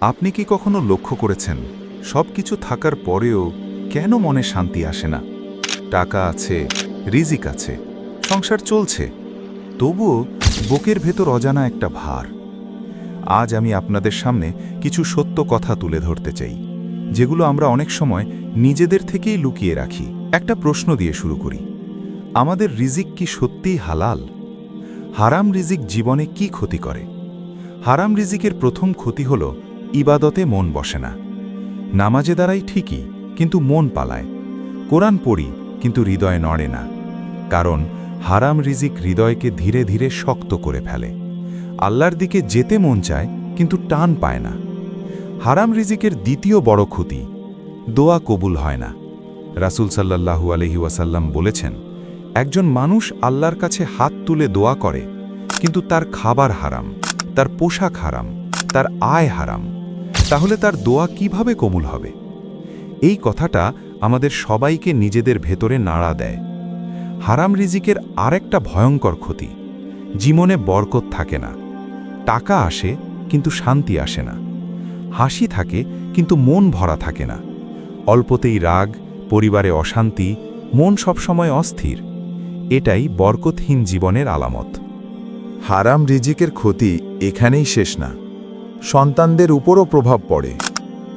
আপনি কি কখনো লক্ষ্য করেছেন সব কিছু থাকার পরেও কেন মনে শান্তি আসে না? টাকা আছে, রিজিক আছে, সংসার চলছে, তবুও বুকের ভেতর অজানা একটা ভার। আজ আমি আপনাদের সামনে কিছু সত্য কথা তুলে ধরতে চাই, যেগুলো আমরা অনেক সময় নিজেদের থেকেই লুকিয়ে রাখি। একটা প্রশ্ন দিয়ে শুরু করি, আমাদের রিজিক কি সত্যিই হালাল? হারাম রিজিক জীবনে কি ক্ষতি করে? হারাম রিজিকের প্রথম ক্ষতি হল ইবাদতে মন বসে না। নামাজে দাঁড়াই ঠিকই, কিন্তু মন পালায়। কোরআন পড়ি, কিন্তু হৃদয় নড়ে না। কারণ হারাম রিজিক হৃদয়কে ধীরে ধীরে শক্ত করে ফেলে। আল্লাহর দিকে যেতে মন চায়, কিন্তু টান পায় না। হারাম রিজিকের দ্বিতীয় বড় ক্ষতি, দোয়া কবুল হয় না। রাসূল সাল্লাল্লাহু আলহি ওয়াসাল্লাম বলেছেন, একজন মানুষ আল্লাহর কাছে হাত তুলে দোয়া করে, কিন্তু তার খাবার হারাম, তার পোশাক হারাম, তার আয় হারাম। তাহলে তার দোয়া কীভাবে কবুল হবে? এই কথাটা আমাদের সবাইকে নিজেদের ভেতরে নাড়া দেয়। হারাম রিজিকের আরেকটা ভয়ঙ্কর ক্ষতি, জীবনে বরকত থাকে না। টাকা আসে, কিন্তু শান্তি আসে না। হাসি থাকে, কিন্তু মন ভরা থাকে না। অল্পতেই রাগ, পরিবারে অশান্তি, মন সবসময় অস্থির। এটাই বরকতহীন জীবনের আলামত। হারাম রিজিকের ক্ষতি এখানেই শেষ না। সন্তানদের উপরও প্রভাব পড়ে।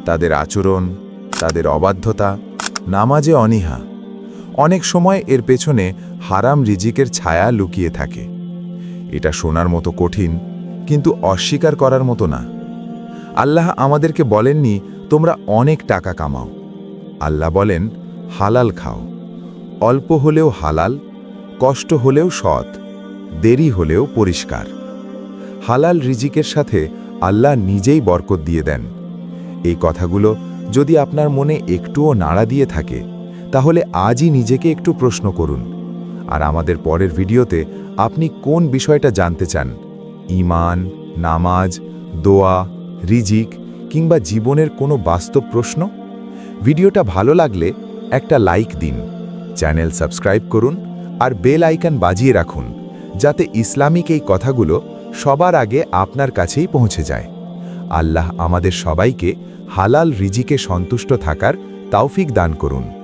তাদের আচরণ, তাদের অবাধ্যতা, নামাজে অনীহা। অনেক সময় এর পেছনে হারাম রিজিকের ছায়া লুকিয়ে থাকে। এটা শোনার মতো কঠিন, কিন্তু অস্বীকার করার মতো না। আল্লাহ আমাদেরকে বলেননি, তোমরা অনেক টাকা কামাও। আল্লাহ বলেন, হালাল খাও। অল্প হলেও হালাল, কষ্ট হলেও সৎ, দেরি হলেও পরিষ্কার। হালাল রিজিকের সাথে আল্লাহ নিজেই বরকত দিয়ে দেন। এই কথাগুলো যদি আপনার মনে একটুও নাড়া দিয়ে থাকে, তাহলে আজই নিজেকে একটু প্রশ্ন করুন। আর আমাদের পরের ভিডিওতে আপনি কোন বিষয়টা জানতে চান? ঈমান, নামাজ, দোয়া, রিজিক কিংবা জীবনের কোনো বাস্তব প্রশ্ন? ভিডিওটা ভালো লাগলে একটা লাইক দিন, চ্যানেল সাবস্ক্রাইব করুন আর বেল আইকন বাজিয়ে রাখুন, যাতে ইসলামিক এই কথাগুলো সবার আগে আপনার কাছেই পৌঁছে যায়। আল্লাহ আমাদের সবাইকে হালাল রিজিকে সন্তুষ্ট থাকার তাওফিক দান করুন।